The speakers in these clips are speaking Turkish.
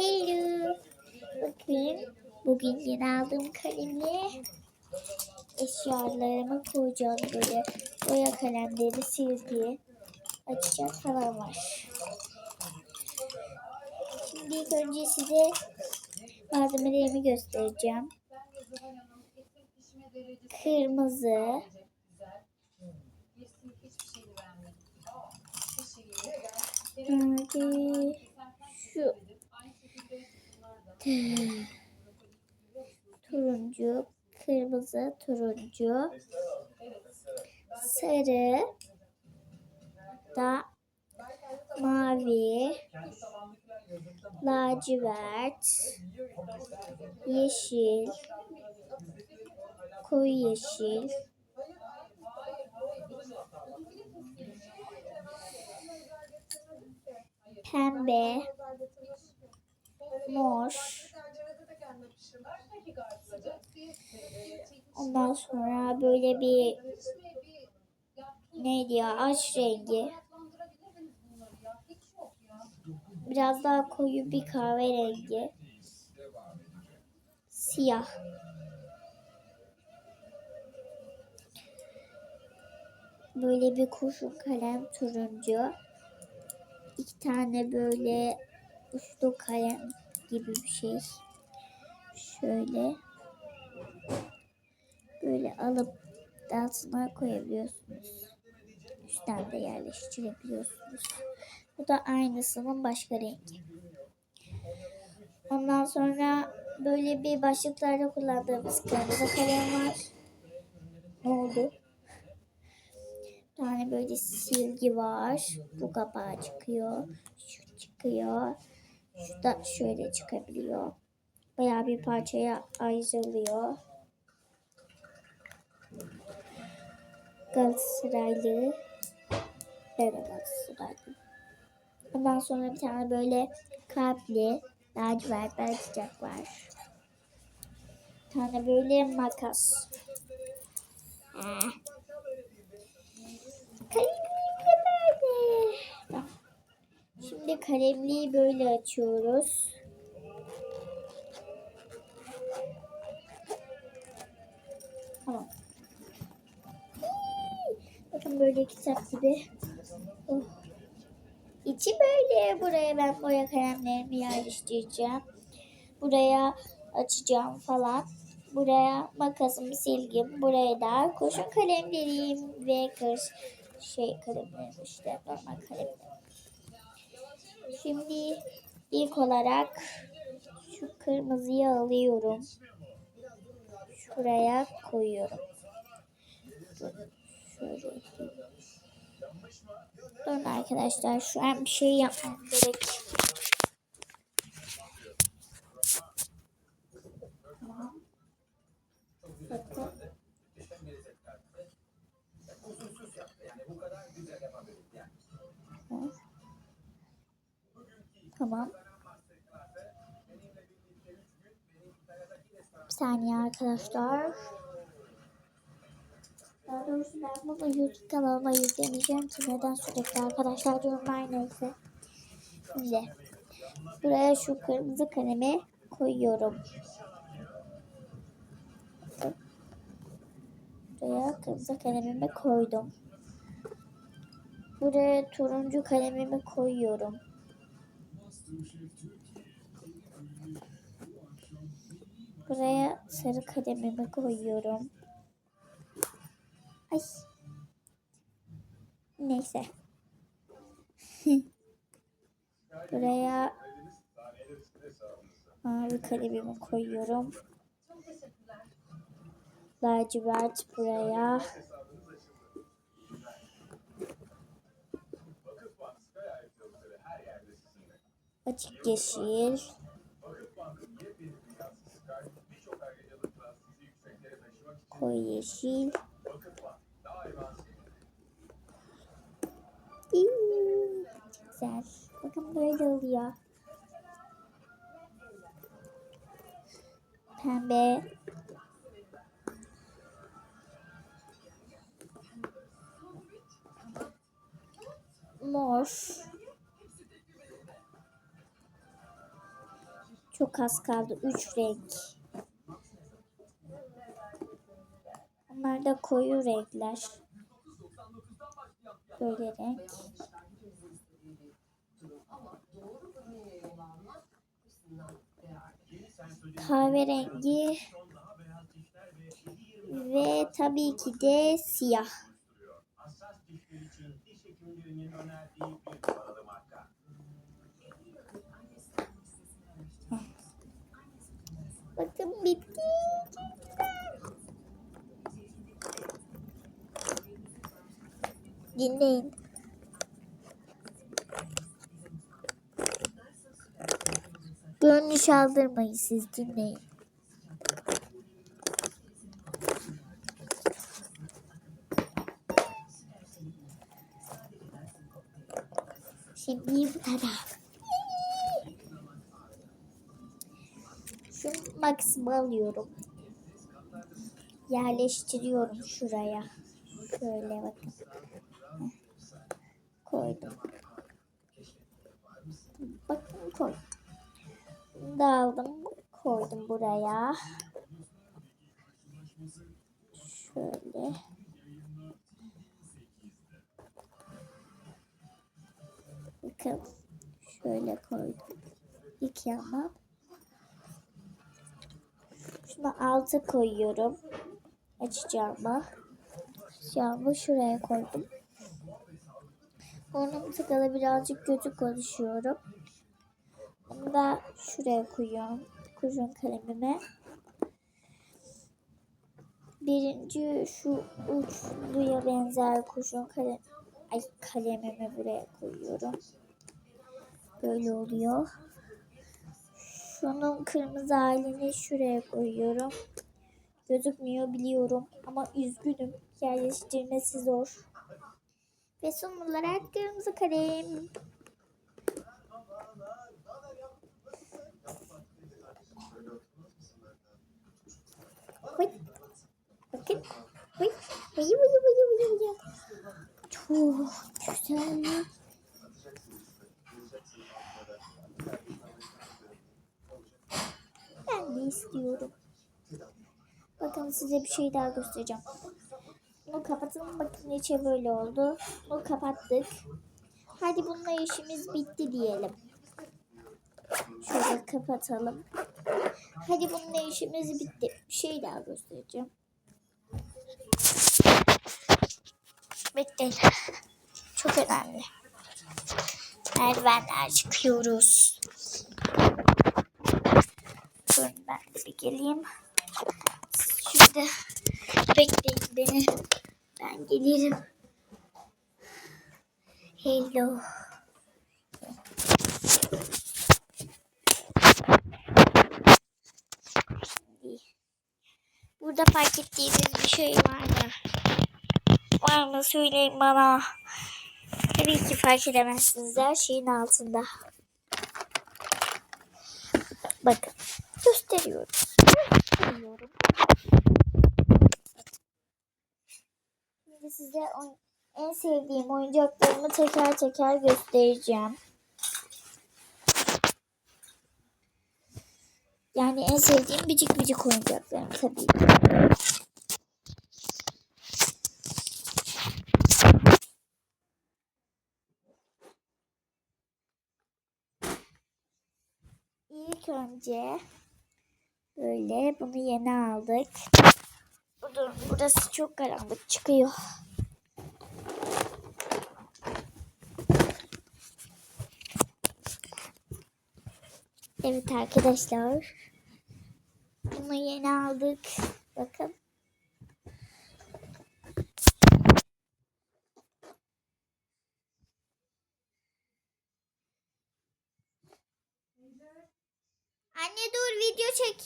Hello. Bakın bugün yeni aldığım kalemle eşyalarımı koyacağım böyle. Boya kalemleri, silgi, açacak falan var. Şimdi ilk önce size malzemelerimi göstereceğim. Kırmızı, Nerede? Şu turuncu, kırmızı, turuncu, sarı, da mavi, lacivert, yeşil, koyu yeşil, pembe, mor, ondan sonra böyle bir neydi ya aş rengi. Biraz daha koyu bir kahverengi. Siyah. Böyle bir kurşun kalem turuncu. İki tane böyle uçlu kalem gibi bir şey. Şöyle. Böyle alıp altına koyabiliyorsunuz. Üstten de yerleştirebiliyorsunuz. Bu da aynısının başka rengi. Ondan sonra böyle bir başlıklarda kullandığımız kırmızı kalem var. Ne oldu? Bir tane böyle silgi var. Bu kapağı çıkıyor. Şu çıkıyor. Şu da şöyle çıkabiliyor. Bayağı bir parçaya ayrılıyor. Galatasaraylı. Ben Galatasaraylı. Ondan sonra bir tane böyle kalpli lacivert bir çiçek var. Bir tane böyle makas. Ah böyle. Bak. Şimdi kalemliği böyle açıyoruz. Tamam. Bakın böyle kitap gibi. Oh. İçi böyle. Buraya ben boya kalemlerimi yerleştireceğim. Buraya açacağım falan. Buraya makasım, silgim. Buraya da kurşun kalemlerim ve kır şey kalemlerim işte normal kalemlerim. Şimdi ilk olarak şu kırmızıyı alıyorum. Şuraya koyuyorum. Şöyle. Durun arkadaşlar şu an bir şey yapmam gerek. Tamam. Bakın. Tamam. Bir saniye arkadaşlar. Daha doğrusu ben bunu YouTube kanalıma yüklemeyeceğim ki neden sürekli arkadaşlar diyorum neyse. Şimdi buraya şu kırmızı kalemi koyuyorum. Buraya kırmızı kalemimi koydum. Buraya turuncu kalemimi koyuyorum. Buraya sarı kalemimi koyuyorum. Ay. Neyse. Buraya mavi kalemimi koyuyorum. Lacivert buraya. Açık yeşil. Koyu yeşil. İyi, güzel. Bakın böyle oluyor. Pembe. Mor. Çok az kaldı. Üç renk. Bunlar da koyu renkler. Böyle renk. Kahverengi ve tabii ki de siyah. Bakın bitti. Dinleyin. Gönlü çaldırmayın siz dinleyin. Şimdi bu taraf. Maksimum alıyorum. Yerleştiriyorum şuraya. Şöyle bakın. Koydum. Bakın koy. Bunu da aldım. Koydum buraya. Şöyle. Bakın. Şöyle koydum. İlk yana. Şunu alta koyuyorum. Açacağımı. Açacağımı şuraya koydum. Burnum tıkalı birazcık kötü konuşuyorum. Bunu da şuraya koyuyorum. Kurşun kalemime. Birinci şu uçluya benzer kurşun kalem ay kalemimi buraya koyuyorum. Böyle oluyor. Şunun kırmızı halini şuraya koyuyorum. Gözükmüyor biliyorum ama üzgünüm. Yerleştirmesi zor. Ve son olarak kırmızı kalem. Koy. Bakın. Koy, koy, koy, koy, koy. Çok güzel. Ben de istiyorum. Bakın size bir şey daha göstereceğim. Bunu kapatalım. Bakın içe böyle oldu. Bunu kapattık. Hadi bununla işimiz bitti diyelim. Şöyle kapatalım. Hadi bununla işimiz bitti. Bir şey daha göstereceğim. Bekleyin. Çok önemli. Merdivenler çıkıyoruz. Ben de bir geleyim. Şurada bekleyin beni. Ben gelirim. Hello. Burada fark ettiğiniz bir şey var mı? Var mı söyleyin bana. Tabii ki fark edemezsiniz her şeyin altında. Bakın gösteriyorum. Gösteriyorum. Şimdi size en sevdiğim oyuncaklarımı teker teker göstereceğim. Yani en sevdiğim bicik bicik oyuncaklarım tabii. İlk önce böyle bunu yeni aldık. Dur, burası çok karanlık çıkıyor. Evet arkadaşlar. Bunu yeni aldık. Bakın.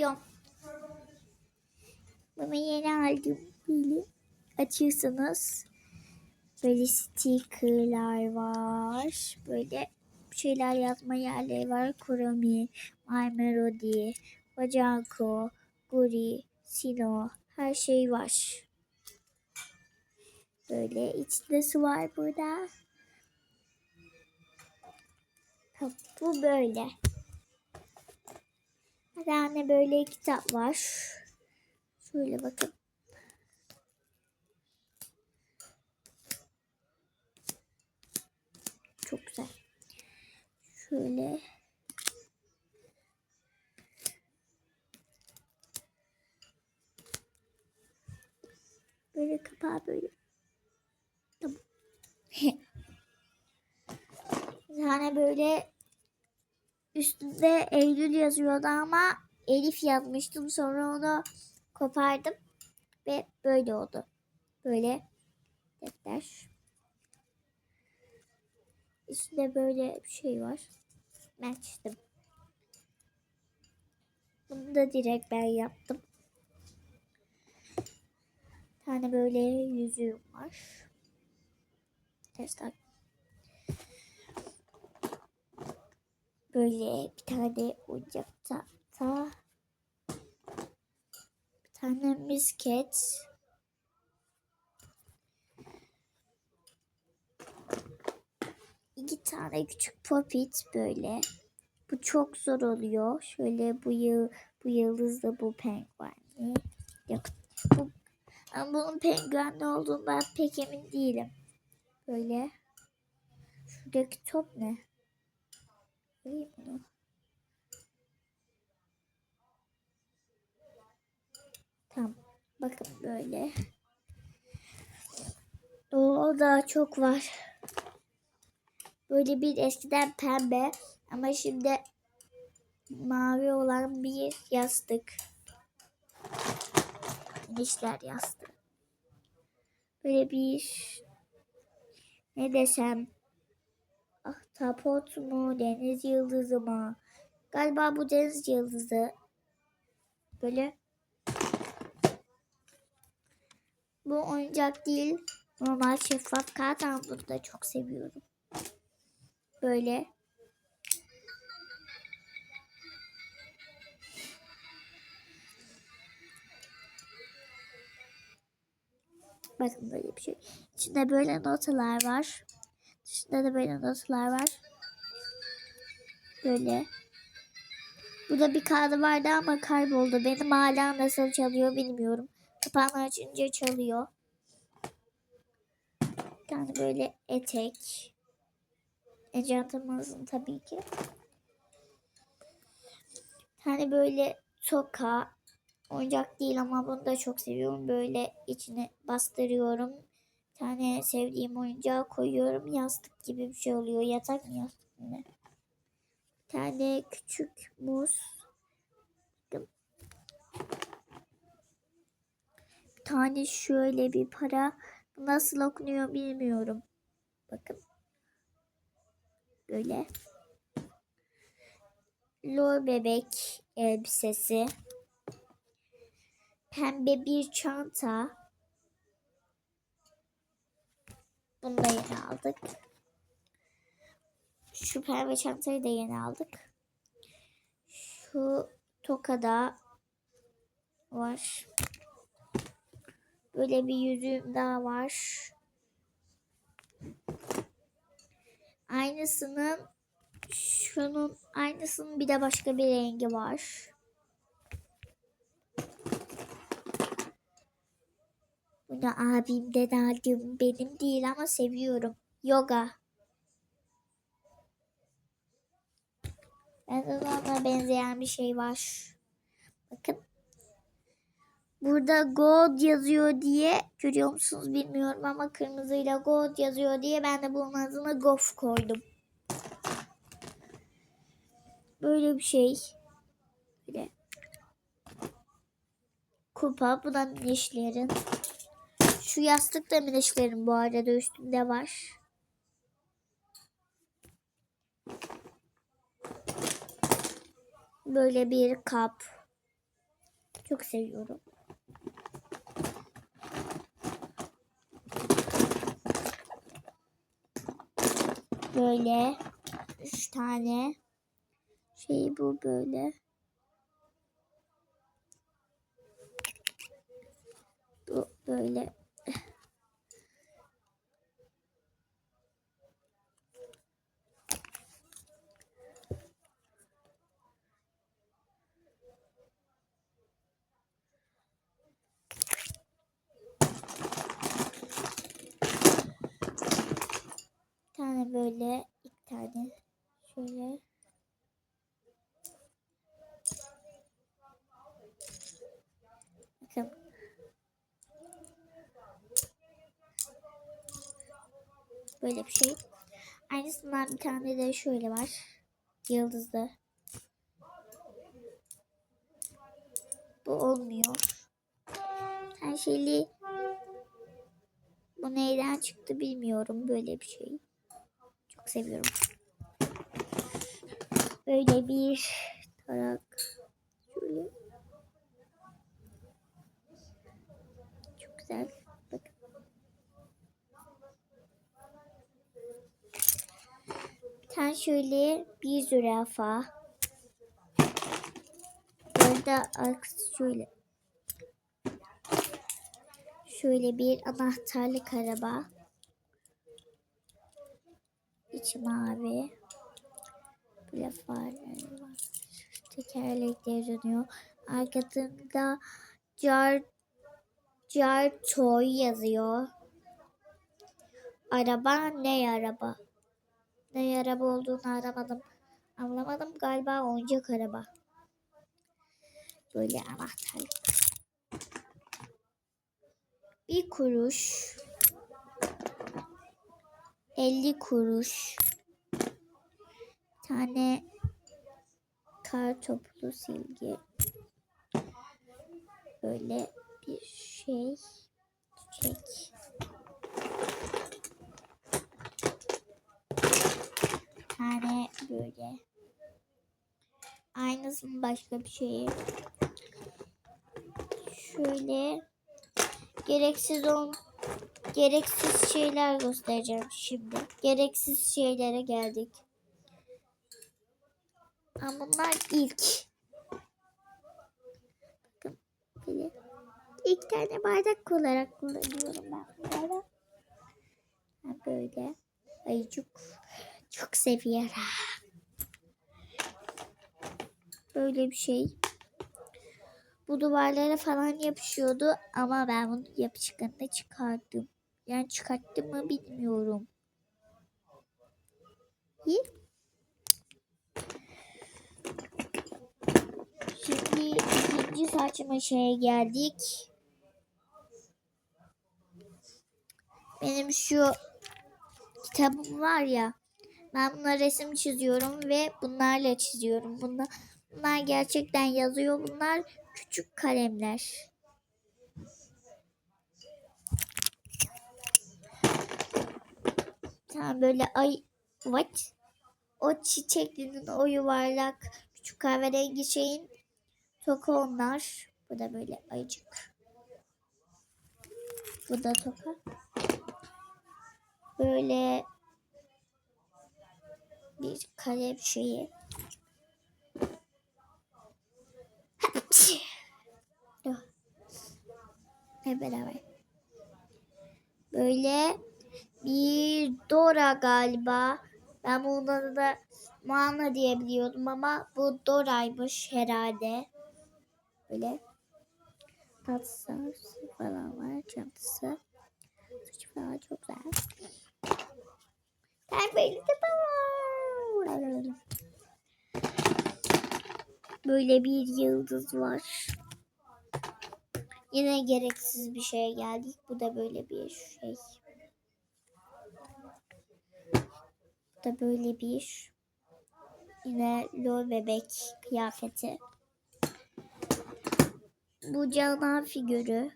Çekiyorum. Bunu yeni aldım. Böyle açıyorsunuz. Böyle stickerlar var. Böyle şeyler yazma yerleri var. Kuromi, My Melody, Bacako, Guri, Sino. Her şey var. Böyle içinde su var burada. Bu böyle. Bir tane böyle kitap var. Şöyle bakın. Çok güzel. Şöyle. Böyle kapağı böyle. Tamam. Bir tane böyle üstünde Eylül yazıyordu ama Elif yazmıştım. Sonra onu kopardım ve böyle oldu. Böyle defter. Üstünde böyle bir şey var. Ben çizdim. Bunu da direkt ben yaptım. Bir tane böyle yüzüğüm var. Ters tak. Böyle bir tane oyuncak tahta. Bir tane misket. İki tane küçük popit böyle. Bu çok zor oluyor. Şöyle bu yıl bu yıldızla bu penguenli. Yok. Bu, ama bunun penguenli olduğundan pek emin değilim. Böyle. Şuradaki top ne? Göreyim bunu. Tamam. Bakın böyle. O da çok var. Böyle bir eskiden pembe ama şimdi mavi olan bir yastık. Dişler yastığı. Böyle bir ne desem ahtapot mu deniz yıldızı mı? Galiba bu deniz yıldızı. Böyle bu oyuncak değil. Normal şeffaf kağıt ama bunu da çok seviyorum. Böyle. Bakın böyle bir şey. İçinde böyle notalar var. Dışında da böyle notalar var. Böyle. Burada bir kağıdı vardı ama kayboldu. Benim hala nasıl çalıyor bilmiyorum. Kapağını açınca çalıyor. Bir tane böyle etek. Ecantamızın tabii ki. Bir böyle toka. Oyuncak değil ama bunu da çok seviyorum. Böyle içine bastırıyorum. Tane sevdiğim oyuncağı koyuyorum. Yastık gibi bir şey oluyor. Yatak mı yastık mı? Bir tane küçük muz. Bir tane şöyle bir para. Nasıl okunuyor bilmiyorum. Bakın. Böyle. Lor bebek elbisesi. Pembe bir çanta. Bunu da yeni aldık. Şu pembe çantayı da yeni aldık. Şu tokada var. Böyle bir yüzüğüm daha var. Aynısının şunun aynısının bir de başka bir rengi var. Bu da abimden aldım. Benim değil ama seviyorum. Yoga. Ben de ona benzeyen bir şey var. Bakın. Burada gold yazıyor diye görüyor musunuz bilmiyorum ama kırmızıyla gold yazıyor diye ben de bunun adını gof koydum. Böyle bir şey. Böyle. Kupa. Bu da minişlerin. Şu yastık da minişlerin bu arada üstünde var. Böyle bir kap. Çok seviyorum. Böyle üç tane şey bu böyle. Bu böyle. Böyle iki tane şöyle. Bakın. Böyle bir şey. Aynısından bir tane de şöyle var. Yıldızlı. Bu olmuyor. Her şeyli bu neyden çıktı bilmiyorum. Böyle bir şey. Seviyorum. Böyle bir tarak. Şöyle. Çok güzel. Bakın. Bir tane şöyle bir zürafa. Burada arkası şöyle. Şöyle bir anahtarlık araba. İçi mavi. Böyle farları var. Tekerlekleri dönüyor. Arkasında car car toy yazıyor. Araba ne araba? Ne araba olduğunu aramadım. Anlamadım galiba oyuncak araba. Böyle anahtarlık. Bir kuruş. 50 kuruş. Tane kar toplu silgi. Böyle bir şey. Çiçek. Tane böyle. Aynısının başka bir şeyi. Şöyle gereksiz ol gereksiz şeyler göstereceğim şimdi. Gereksiz şeylere geldik. Ama bunlar ilk. Bakın böyle. İlk tane bardak olarak kullanıyorum ben bunları. Böyle. Ayıcık. Çok seviyorum. Böyle bir şey. Bu duvarlara falan yapışıyordu ama ben bunu yapışkanını çıkardım. Yani çıkarttım mı bilmiyorum. Şimdi ikinci saçma şeye geldik. Benim şu kitabım var ya. Ben buna resim çiziyorum ve bunlarla çiziyorum. Bunlar, bunlar gerçekten yazıyor. Bunlar küçük kalemler. Tam böyle ay what? O çiçeklinin o yuvarlak küçük kahverengi şeyin toka onlar. Bu da böyle ayıcık. Bu da toka. Böyle bir kalem şeyi. Hep beraber. Böyle bir Dora galiba. Ben bunları da Moana diye biliyordum ama bu Dora'ymış herhalde. Böyle tatlısı falan var çantası. Saçı falan çok güzel. Böyle de var. Böyle bir yıldız var. Yine gereksiz bir şeye geldik. Bu da böyle bir şey. Bu da böyle bir yine lol bebek kıyafeti. Bu Canan figürü.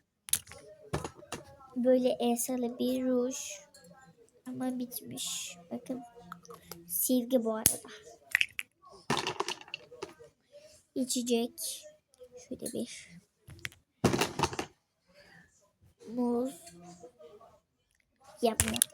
Böyle Elsa'lı bir ruj. Ama bitmiş. Bakın. Silgi bu arada. İçecek. Şöyle bir. Muz. Yapmıyor.